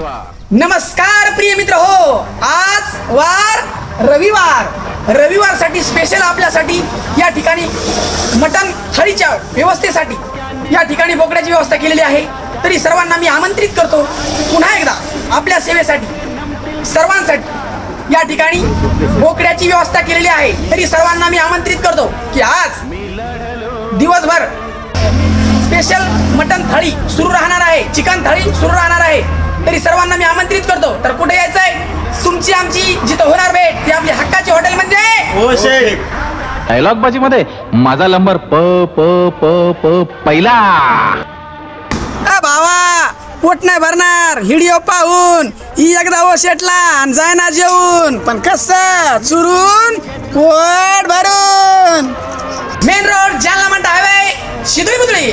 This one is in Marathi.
नमस्कार प्रिय मित्र हो. आज वार रविवार. रविवारसाठी स्पेशल आपल्यासाठी या ठिकाणी मटन थाळीच्या व्यवस्थेसाठी या ठिकाणी बोकड्याची व्यवस्था केलेली आहे. तरी सर्वांना मी आमंत्रित करतो पुन्हा एकदा आपल्या सेवेसाठी सर्वांसाठी या ठिकाणी बोकड्याची व्यवस्था केलेली आहे. तरी सर्वांना मी आमंत्रित करतो की आज दिवसभर स्पेशल मटन थाळी सुरू राहणार आहे. चिकन थाळी सुरू राहणार आहे. तरी सर्वांना मी आमंत्रित करतो. तर कुठे यायचंय? तुमची आमची जिथं होणार भेट ती आपली हक्काची हॉटेल म्हणजे हो डायलॉग बाजी मध्ये माझा नंबर प प प प पहिला. अ भावा पोट नाही भरणार. व्हिडिओ पाहून. ही एकदा ओ शेटला आणि जाय ना जेवून. पण कस? चुरून पोट भरून. मेन रोड जालना म्हणता हायवे शिदुळी बुदळी